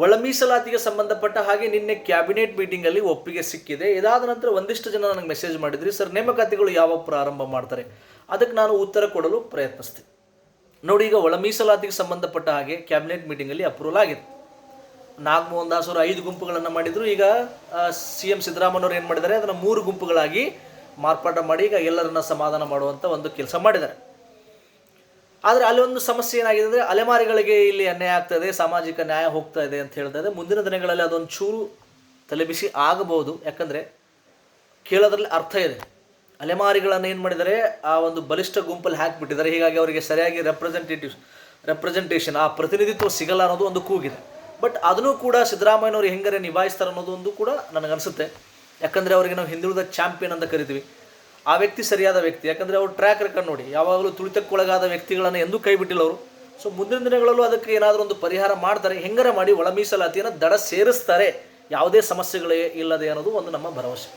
ಒಳ ಮೀಸಲಾತಿಗೆ ಸಂಬಂಧಪಟ್ಟ ಹಾಗೆ ನಿನ್ನೆ ಕ್ಯಾಬಿನೆಟ್ ಮೀಟಿಂಗಲ್ಲಿ ಒಪ್ಪಿಗೆ ಸಿಕ್ಕಿದೆ. ಇದಾದ ನಂತರ ಒಂದಿಷ್ಟು ಜನ ನನಗೆ ಮೆಸೇಜ್ ಮಾಡಿದ್ರಿ. ಸರ್ ನೇಮಕಾತಿಗಳು ಯಾವಾಗ ಪ್ರಾರಂಭ ಮಾಡ್ತಾರೆ? ಅದಕ್ಕೆ ನಾನು ಉತ್ತರ ಕೊಡಲು ಪ್ರಯತ್ನಿಸ್ತೀನಿ. ನೋಡಿ, ಈಗ ಒಳ ಮೀಸಲಾತಿಗೆ ಸಂಬಂಧಪಟ್ಟ ಹಾಗೆ ಕ್ಯಾಬಿನೆಟ್ ಮೀಟಿಂಗಲ್ಲಿ ಅಪ್ರೂವಲ್ ಆಗಿದೆ. ನಾಗಮೋಹನ್ ದಾಸ್ ಅವರು ಐದು ಗುಂಪುಗಳನ್ನು ಮಾಡಿದ್ರು. ಈಗ ಸಿ ಎಂ ಸಿದ್ದರಾಮಯ್ಯವರು ಏನು ಮಾಡಿದ್ದಾರೆ? ಅದನ್ನು ಮೂರು ಗುಂಪುಗಳಾಗಿ ಮಾರ್ಪಾಟ ಮಾಡಿ ಈಗ ಎಲ್ಲರನ್ನ ಸಮಾಧಾನ ಮಾಡುವಂಥ ಒಂದು ಕೆಲಸ ಮಾಡಿದ್ದಾರೆ. ಆದರೆ ಅಲ್ಲಿ ಒಂದು ಸಮಸ್ಯೆ ಏನಾಗಿದೆ ಅಂದರೆ ಅಲೆಮಾರಿಗಳಿಗೆ ಇಲ್ಲಿ ಅನ್ಯಾಯ ಆಗ್ತದೆ ಸಾಮಾಜಿಕ ನ್ಯಾಯ ಹೋಗ್ತಾ ಇದೆ ಅಂತ ಹೇಳ್ತಾ ಇದೆ. ಮುಂದಿನ ದಿನಗಳಲ್ಲಿ ಅದೊಂದು ಚೂರು ತಲೆಬಿಸಿ ಆಗಬಹುದು. ಯಾಕಂದರೆ ಕೇಳೋದ್ರಲ್ಲಿ ಅರ್ಥ ಇದೆ. ಅಲೆಮಾರಿಗಳನ್ನು ಏನು ಮಾಡಿದರೆ ಆ ಒಂದು ಬಲಿಷ್ಠ ಗುಂಪಲ್ಲಿ ಹಾಕಿಬಿಟ್ಟಿದ್ದಾರೆ. ಹೀಗಾಗಿ ಅವರಿಗೆ ಸರಿಯಾಗಿ ರೆಪ್ರೆಸೆಂಟೇಟಿವ್ ರೆಪ್ರೆಸೆಂಟೇಷನ್ ಆ ಪ್ರತಿನಿಧಿತ್ವ ಸಿಗಲ್ಲ ಅನ್ನೋದು ಒಂದು ಕೂಗಿದೆ. ಬಟ್ ಅದನ್ನು ಕೂಡ ಸಿದ್ದರಾಮಯ್ಯನವರು ಹೆಂಗರೆ ನಿಭಾಯಿಸ್ತಾರೆ ಅನ್ನೋದು ಒಂದು ಕೂಡ ನನಗನ್ಸುತ್ತೆ. ಯಾಕಂದರೆ ಅವರಿಗೆ ನಾವು ಹಿಂದುಳಿದ ಚಾಂಪಿಯನ್ ಅಂತ ಕರಿತೀವಿ. ಆ ವ್ಯಕ್ತಿ ಸರಿಯಾದ ವ್ಯಕ್ತಿ. ಯಾಕಂದರೆ ಅವ್ರು ಟ್ರ್ಯಾಕ್ ರೆಕಾರ್ಡ್ ನೋಡಿ, ಯಾವಾಗಲೂ ತುಳಿತಕ್ಕೊಳಗಾದ ವ್ಯಕ್ತಿಗಳನ್ನು ಎಂದೂ ಕೈ ಬಿಟ್ಟಿಲ್ಲ ಅವರು. ಸೊ ಮುಂದಿನ ದಿನಗಳಲ್ಲೂ ಅದಕ್ಕೆ ಏನಾದರೂ ಒಂದು ಪರಿಹಾರ ಮಾಡ್ತಾರೆ, ಹೆಂಗರ ಮಾಡಿ ಒಳ ಮೀಸಲಾತಿಯನ್ನು ದಡ ಸೇರಿಸ್ತಾರೆ, ಯಾವುದೇ ಸಮಸ್ಯೆಗಳೇ ಇಲ್ಲದೆ ಅನ್ನೋದು ಒಂದು ನಮ್ಮ ಭರವಸೆ.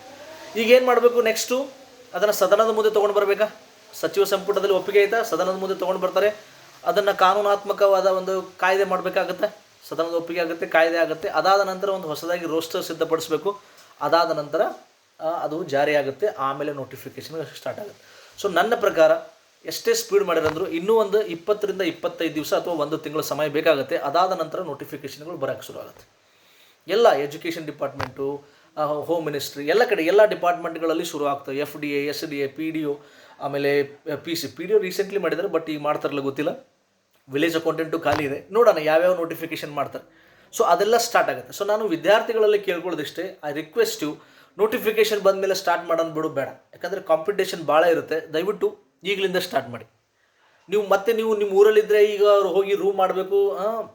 ಈಗ ಏನು ಮಾಡಬೇಕು ನೆಕ್ಸ್ಟು ಅದನ್ನು ಸದನದ ಮುಂದೆ ತೊಗೊಂಡು ಬರಬೇಕಾ? ಸಚಿವ ಸಂಪುಟದಲ್ಲಿ ಒಪ್ಪಿಗೆ ಆಯಿತಾ ಸದನದ ಮುಂದೆ ತೊಗೊಂಡು ಬರ್ತಾರೆ. ಅದನ್ನು ಕಾನೂನಾತ್ಮಕವಾದ ಒಂದು ಕಾಯ್ದೆ ಮಾಡಬೇಕಾಗತ್ತೆ? ಸದನದ ಒಪ್ಪಿಗೆ ಆಗುತ್ತೆ, ಕಾಯ್ದೆ ಆಗುತ್ತೆ. ಅದಾದ ನಂತರ ಒಂದು ಹೊಸದಾಗಿ ರೋಸ್ಟರ್ ಸಿದ್ಧಪಡಿಸಬೇಕು. ಅದಾದ ನಂತರ ಅದು ಜಾರಿಯಾಗುತ್ತೆ ಆಮೇಲೆ ನೋಟಿಫಿಕೇಶನ್ ಸ್ಟಾರ್ಟ್ ಆಗುತ್ತೆ. ಸೊ ನನ್ನ ಪ್ರಕಾರ ಎಷ್ಟೇ ಸ್ಪೀಡ್ ಮಾಡಿರಂದ್ರು ಇನ್ನೂ ಒಂದು ಇಪ್ಪತ್ತರಿಂದ ಇಪ್ಪತ್ತೈದು ದಿವಸ ಅಥವಾ ಒಂದು ತಿಂಗಳ ಸಮಯ ಬೇಕಾಗುತ್ತೆ. ಅದಾದ ನಂತರ ನೋಟಿಫಿಕೇಶನ್ಗಳು ಬರೋಕ್ಕೆ ಶುರು ಆಗುತ್ತೆ ಎಲ್ಲ ಎಜುಕೇಷನ್ ಡಿಪಾರ್ಟ್ಮೆಂಟು ಹೋಮ್ ಮಿನಿಸ್ಟ್ರಿ ಎಲ್ಲ ಕಡೆ ಎಲ್ಲ ಡಿಪಾರ್ಟ್ಮೆಂಟ್ಗಳಲ್ಲಿ ಶುರು ಆಗ್ತವೆ. F D A S D A P D O ಆಮೇಲೆ P C P D O recently ಮಾಡಿದ್ದಾರೆ ಬಟ್ ಈಗ ಮಾಡ್ತಾರಲ್ಲ ಗೊತ್ತಿಲ್ಲ. ವಿಲೇಜ್ ಅಕೌಂಟೆಂಟು ಖಾಲಿ ಇದೆ. ನೋಡೋಣ ಯಾವ್ಯಾವ ನೋಟಿಫಿಕೇಶನ್ ಮಾಡ್ತಾರೆ. ಸೊ ಅದೆಲ್ಲ ಸ್ಟಾರ್ಟ್ ಆಗುತ್ತೆ. ಸೊ ನಾನು ವಿದ್ಯಾರ್ಥಿಗಳಲ್ಲಿ ಕೇಳ್ಕೊಳ್ಳೋದಿಷ್ಟೇ ಐ ರಿಕ್ವೆಸ್ಟ್ ಯು ನೋಟಿಫಿಕೇಶನ್ ಬಂದ ಮೇಲೆ ಸ್ಟಾರ್ಟ್ ಮಾಡೋದು ಬಿಡು, ಬೇಡ. ಯಾಕಂದರೆ ಕಾಂಪಿಟೇಷನ್ ಭಾಳ ಇರುತ್ತೆ. ದಯವಿಟ್ಟು ಈಗಲಿಂದ ಸ್ಟಾರ್ಟ್ ಮಾಡಿ. ನೀವು ಮತ್ತೆ ನೀವು ನಿಮ್ಮ ಊರಲ್ಲಿದ್ದರೆ ಈಗ ಅವ್ರು ಹೋಗಿ ರೂಮ್ ಮಾಡಬೇಕು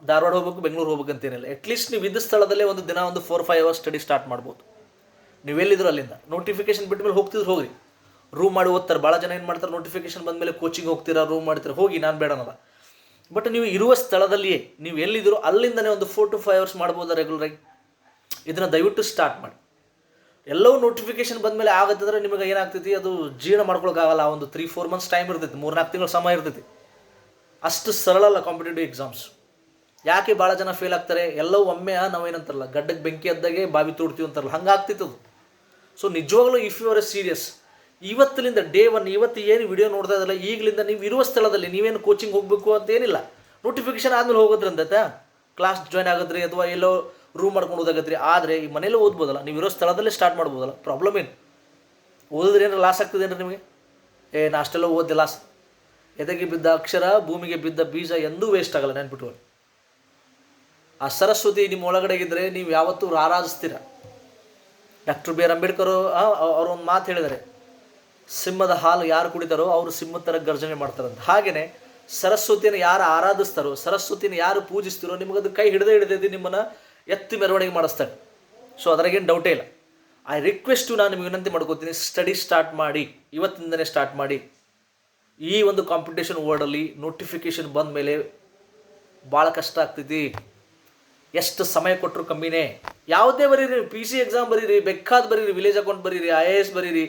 ಧಾರವಾಡ ಹೋಗ್ಬೇಕು, ಬೆಂಗಳೂರು ಹೋಗ್ಬೇಕು ಅಂತೇನಿಲ್ಲ ಅಟ್ಲೀಸ್ಟ್ ನೀವು ಇದ್ದ ಸ್ಥಳದಲ್ಲೇ ಒಂದು ದಿನ ಒಂದು four five hours study start ಮಾಡ್ಬೋದು. ನೀವೆಲ್ಲಿದ್ರು ಅಲ್ಲಿಂದ. ನೋಟಿಫಿಕೇಶನ್ ಬಿಟ್ಟ ಮೇಲೆ ಹೋಗ್ತಿದ್ರು ಹೋಗ್ರಿ. ರೂಮ್ ಮಾಡಿ ಓದ್ತಾರೆ. ಭಾಳ ಜನ ಏನು ಮಾಡ್ತಾರೆ? ನೋಟಿಫಿಕೇಶನ್ ಬಂದಮೇಲೆ ಕೋಚಿಂಗ್ ಹೋಗ್ತೀರಾ ರೂಮ್ ಮಾಡ್ತೀರಾ? ಹೋಗಿ, ನಾನು ಬೇಡನಲ್ಲ ಬಟ್ ನೀವು ಇರುವ ಸ್ಥಳದಲ್ಲಿಯೇ, ನೀವು ಎಲ್ಲಿದ್ದರೂ ಅಲ್ಲಿಂದನೇ ಒಂದು ಫೋರ್ ಟು ಫೈವ್ ಅವರ್ಸ್ ಮಾಡ್ಬೋದಾ ರೆಗ್ಯುಲರಾಗಿ ಇದನ್ನು ದಯವಿಟ್ಟು ಸ್ಟಾರ್ಟ್ ಮಾಡಿ. ಎಲ್ಲವೂ ನೋಟಿಫಿಕೇಶನ್ ಬಂದಮೇಲೆ ಆಗತ್ತಂದ್ರೆ ನಿಮಗೆ ಏನಾಗ್ತೈತಿ? ಅದು ಜೀರ್ಣ ಮಾಡ್ಕೊಳಕ್ಕಾಗಲ್ಲ. ಒಂದು ತ್ರೀ ಫೋರ್ ಮಂತ್ಸ್ ಟೈಮ್ ಇರ್ತೈತಿ. ಮೂರ್ನಾಲ್ಕು ತಿಂಗಳು ಸಮಯ ಇರ್ತೈತಿ. ಅಷ್ಟು ಸರಳ ಅಲ್ಲ ಕಾಂಪಿಟೇಟಿವ್ ಎಕ್ಸಾಮ್ಸ್ ಯಾಕೆ ಭಾಳ ಜನ ಫೇಲ್ ಆಗ್ತಾರೆ? ಎಲ್ಲವೂ ಒಮ್ಮೆ ನಾವೇನಂತಾರಲ್ಲ ಗಡ್ಡಕ್ಕೆ ಬೆಂಕಿ ಅದ್ದಾಗೆ ಬಾವಿ ತೋಡ್ತೀವಿ ಅಂತಾರಲ್ಲ ಹಂಗೆ ಅದು. ಸೊ ನಿಜವಾಗ್ಲೂ if you are a serious ಇವತ್ತಿನಿಂದ ಡೇ ಒನ್ ಇವತ್ತು ಏನು ವಿಡಿಯೋ ನೋಡ್ತಾ ಇದ್ದಲ್ಲ ಈಗಲಿಂದ ನೀವು ಇರುವ ಸ್ಥಳದಲ್ಲಿ ನೀವೇನು ಕೋಚಿಂಗ್ ಹೋಗಬೇಕು ಅಂತ ಏನಿಲ್ಲ. ನೋಟಿಫಿಕೇಶನ್ ಆದಮೇಲೆ ಹೋಗೋದ್ರಂತ ಕ್ಲಾಸ್ ಜಾಯ್ನ್ ಆಗೋದ್ರಿ, ಅಥವಾ ಎಲ್ಲೋ ರೂಮ್ ಮಾಡ್ಕೊಂಡು ಓದಾಗತ್ರಿ ಆದರೆ ಈ ಮನೇಲಿ ಓದ್ಬೋದಲ್ಲ, ನೀವು ಇರೋ ಸ್ಥಳದಲ್ಲೇ ಸ್ಟಾರ್ಟ್ ಮಾಡ್ಬೋದಲ್ಲ ಪ್ರಾಬ್ಲಮ್ ಏನು? ಓದಿದ್ರೆ ಏನಾರು ಲಾಸ್ ಆಗ್ತದೆ ನಿಮಗೆ? ಏ, ನಾ ಅಷ್ಟೆಲ್ಲ ಓದಿದೆ ಲಾಸ್ ಎದೆಗೆ ಬಿದ್ದ ಅಕ್ಷರ, ಭೂಮಿಗೆ ಬಿದ್ದ ಬೀಜ ಎಂದೂ ವೇಸ್ಟ್ ಆಗಲ್ಲ ನೆನ್ಪಿಟ್ಕೊಳ್ಳಿ. ಆ ಸರಸ್ವತಿ ನಿಮ್ಮ ಒಳಗಡೆ ಇದ್ದರೆ ನೀವು ಯಾವತ್ತೂ ಆರಾಧಿಸ್ತೀರ ಡಾಕ್ಟರ್ ಬಿ ಆರ್ ಅಂಬೇಡ್ಕರ್ ಅವರು ಒಂದು ಮಾತು ಹೇಳಿದ್ದಾರೆ ಸಿಂಹದ ಹಾಲು ಯಾರು ಕುಡಿತಾರೋ ಅವರು ಸಿಂಹದ ಥರ ಗರ್ಜನೆ ಮಾಡ್ತಾರಂತ. ಹಾಗೆಯೇ ಸರಸ್ವತಿಯನ್ನು ಯಾರು ಆರಾಧಿಸ್ತಾರೋ ಸರಸ್ವತಿನ ಯಾರು ಪೂಜಿಸ್ತಿರೋ, ನಿಮಗದು ಕೈ ಹಿಡಿದೇ ಹಿಡಿದೈತಿ ನಿಮ್ಮನ್ನು ಎತ್ತಿ ಮೆರವಣಿಗೆ ಮಾಡಿಸ್ತಾರೆ ಸೊ ಅದರಾಗೇನು ಡೌಟೇ ಇಲ್ಲ. ಐ ರಿಕ್ವೆಸ್ಟು ನಾನು ನಿಮಗೆ ವಿನಂತಿ ಮಾಡ್ಕೋತೀನಿ ಸ್ಟಡಿ ಸ್ಟಾರ್ಟ್ ಮಾಡಿ, ಇವತ್ತಿಂದನೇ ಸ್ಟಾರ್ಟ್ ಮಾಡಿ. ಈ ಒಂದು ಕಾಂಪಿಟೇಷನ್ ವರ್ಡಲ್ಲಿ ನೋಟಿಫಿಕೇಶನ್ ಬಂದ ಮೇಲೆ ಭಾಳ ಕಷ್ಟ ಆಗ್ತೈತಿ. ಎಷ್ಟು ಸಮಯ ಕೊಟ್ಟರು ಕಮ್ಮಿನೇ. ಯಾವುದೇ ಬರೀರಿ ಪಿ ಸಿ ಎಕ್ಸಾಮ್ ಬರೀರಿ, ಬೇಕಾದ ಬರೀರಿ ವಿಲೇಜ್ ಅಕೌಂಟ್ ಬರೀರಿ ಐ ಎ ಎಸ್ ಬರೀರಿ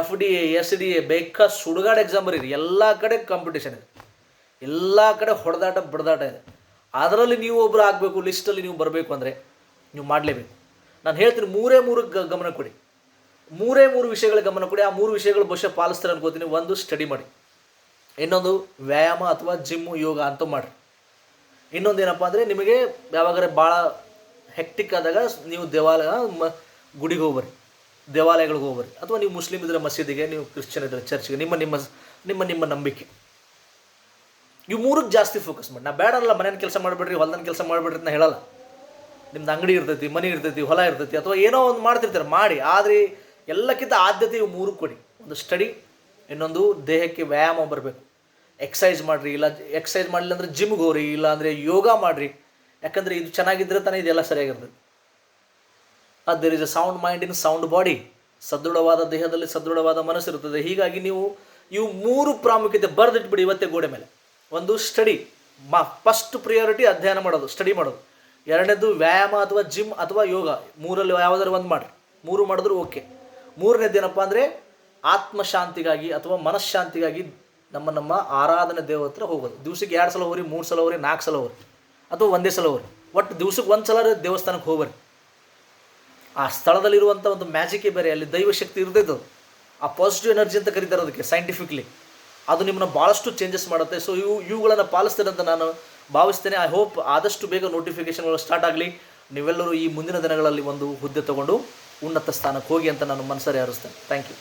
F D A S D A ಬೇಕಾದ ಸುಡುಗಾಡ ಎಕ್ಸಾಮ್ ಬರೀರಿ. ಎಲ್ಲ ಕಡೆ ಕಾಂಪಿಟೇಷನ್ ಇದೆ. ಎಲ್ಲ ಕಡೆ ಹೊಡೆದಾಟ, ಬಡದಾಟ ಇದೆ. ಅದರಲ್ಲಿ ನೀವು ಒಬ್ಬರು ಆಗಬೇಕು ಲಿಸ್ಟಲ್ಲಿ ನೀವು ಬರಬೇಕು ಅಂದರೆ ನೀವು ಮಾಡಲೇಬೇಕು. ನಾನು ಹೇಳ್ತೀನಿ ಮೂರೇ ಮೂರು ಗಮನ ಕೊಡಿ. ಮೂರೇ ಮೂರು ವಿಷಯಗಳ ಗಮನ ಕೊಡಿ. ಆ ಮೂರು ವಿಷಯಗಳು ಬಹುಶಃ ಪಾಲಿಸ್ತಾರೆ ಅನ್ಕೋತೀನಿ. ಒಂದು ಸ್ಟಡಿ ಮಾಡಿ. ಇನ್ನೊಂದು, ವ್ಯಾಯಾಮ ಅಥವಾ ಜಿಮ್ಮು ಯೋಗ ಅಂತ ಮಾಡಿರಿ. ಇನ್ನೊಂದು ಏನಪ್ಪ ಅಂದರೆ ನಿಮಗೆ ಯಾವಾಗಾರೆ ಭಾಳ ಹೆಕ್ಟಿಕ್ ಆದಾಗ ನೀವು ದೇವಾಲಯ ಗುಡಿಗೆ ಹೋಗ್ಬರಿ ದೇವಾಲಯಗಳಿಗೆ ಹೋಗ್ಬರಿ ಅಥವಾ ನೀವು ಮುಸ್ಲಿಮ್ ಇದ್ರೆ ಮಸೀದಿಗೆ, ನೀವು ಕ್ರಿಶ್ಚಿಯನ್ ಇದ್ರೆ ಚರ್ಚ್ಗೆ ನಿಮ್ಮ ನಿಮ್ಮ ನಿಮ್ಮ ನಿಮ್ಮ ನಂಬಿಕೆ. ಇವು ಮೂರಕ್ಕೆ ಜಾಸ್ತಿ ಫೋಕಸ್ ಮಾಡಿ. ನಾ ಬೇಡ ಅಲ್ಲ ಮನೇನ ಕೆಲಸ ಮಾಡಬೇಡ್ರಿ, ಹೊಲ್ದನ ಕೆಲಸ ಮಾಡಬೇಡ್ರಿ ಅಂತ ಹೇಳಲ್ಲ. ನಿಮ್ದು ಅಂಗಡಿ ಇರ್ತೈತಿ, ಮನೆ ಇರ್ತೈತಿ, ಹೊಲ ಇರ್ತೈತಿ ಅಥವಾ ಏನೋ ಒಂದು ಮಾಡ್ತಿರ್ತಾರೆ, ಮಾಡಿ. ಆದರೆ ಎಲ್ಲಕ್ಕಿಂತ ಆದ್ಯತೆ ಇವು ಮೂರಕ್ಕೆ ಕೊಡಿ. ಒಂದು ಸ್ಟಡಿ ಇನ್ನೊಂದು ದೇಹಕ್ಕೆ ವ್ಯಾಯಾಮ ಬರಬೇಕು. ಎಕ್ಸಸೈಸ್ ಮಾಡಿರಿ, ಇಲ್ಲ ಎಕ್ಸಸೈಸ್ ಮಾಡಲಿಲ್ಲ ಅಂದರೆ ಜಿಮ್ಗೆ ಹೋಗ್ರಿ, ಇಲ್ಲ ಅಂದರೆ ಯೋಗ ಮಾಡಿರಿ. ಯಾಕಂದರೆ ಇದು ಚೆನ್ನಾಗಿದ್ದರೆ ತಾನೇ ಇದೆಲ್ಲ ಸರಿಯಾಗಿರ್ತದೆ. There is a sound mind in sound body ಸದೃಢವಾದ ದೇಹದಲ್ಲಿ ಸದೃಢವಾದ ಮನಸ್ಸಿರುತ್ತದೆ. ಹೀಗಾಗಿ ನೀವು ಇವು ಮೂರು ಪ್ರಾಮುಖ್ಯತೆ ಬರೆದಿಟ್ಬಿಡಿ ಇವತ್ತೇ ಗೋಡೆ ಮೇಲೆ. ಒಂದು ಸ್ಟಡಿ ಮಾ ಫಸ್ಟ್ ಪ್ರಿಯಾರಿಟಿ ಅಧ್ಯಯನ ಮಾಡೋದು ಸ್ಟಡಿ ಮಾಡೋದು. ಎರಡನೇದು ವ್ಯಾಯಾಮ ಅಥವಾ ಜಿಮ್ ಅಥವಾ ಯೋಗ, ಮೂರಲ್ಲಿ ಯಾವುದಾದ್ರು ಒಂದು ಮಾಡಿರಿ. ಮೂರು ಮಾಡಿದ್ರು ಓಕೆ ಮೂರನೇದು ಏನಪ್ಪ ಅಂದರೆ ಆತ್ಮಶಾಂತಿಗಾಗಿ ಅಥವಾ ಮನಃಶಾಂತಿಗಾಗಿ ನಮ್ಮ ನಮ್ಮ ಆರಾಧನೆ ದೇವ ಹತ್ರ ಹೋಗೋದು. ದಿವಸಕ್ಕೆ ಎರಡು ಸಲ ಹೋಗ್ರಿ, ಮೂರು ಸಲ ಹೋಗ್ರಿ, ನಾಲ್ಕು ಸಲ ಹೋಗ್ರಿ ಅಥವಾ ಒಂದೇ ಸಲ ಹೋಗ್ರಿ. ಒಟ್ಟು ದಿವ್ಸಕ್ಕೆ ಒಂದು ಸಲ ದೇವಸ್ಥಾನಕ್ಕೆ ಹೋಗ್ರಿ ಆ ಸ್ಥಳದಲ್ಲಿರುವಂಥ ಒಂದು ಮ್ಯಾಜಿಕೇ ಬೇರೆ, ಅಲ್ಲಿ ದೈವಶಕ್ತಿ ಇರ್ತೈತದು ಆ ಪಾಸಿಟಿವ್ ಎನರ್ಜಿ ಅಂತ ಕರೀತಾರೆ ಅದಕ್ಕೆ ಸೈಂಟಿಫಿಕ್ಲಿ ಅದು ನಿಮ್ಮನ್ನ ಭಾಳಷ್ಟು ಚೇಂಜಸ್ ಮಾಡುತ್ತೆ. ಸೊ ಇವು, ಇವುಗಳನ್ನು ಪಾಲಿಸ್ತೇನೆ ಅಂತ ನಾನು ಭಾವಿಸ್ತೇನೆ. ಐ ಹೋಪ್ ಆದಷ್ಟು ಬೇಗ ನೋಟಿಫಿಕೇಶನ್ಗಳು ಸ್ಟಾರ್ಟ್ ಆಗಲಿ. ನೀವೆಲ್ಲರೂ ಈ ಮುಂದಿನ ದಿನಗಳಲ್ಲಿ ಒಂದು ಹುದ್ದೆ ತಗೊಂಡು ಉನ್ನತ ಸ್ಥಾನಕ್ಕೆ ಹೋಗಿ ಅಂತ ನಾನು ಮನಸ್ಸರಿ ಹಾರಿಸ್ತೇನೆ ಥ್ಯಾಂಕ್ ಯು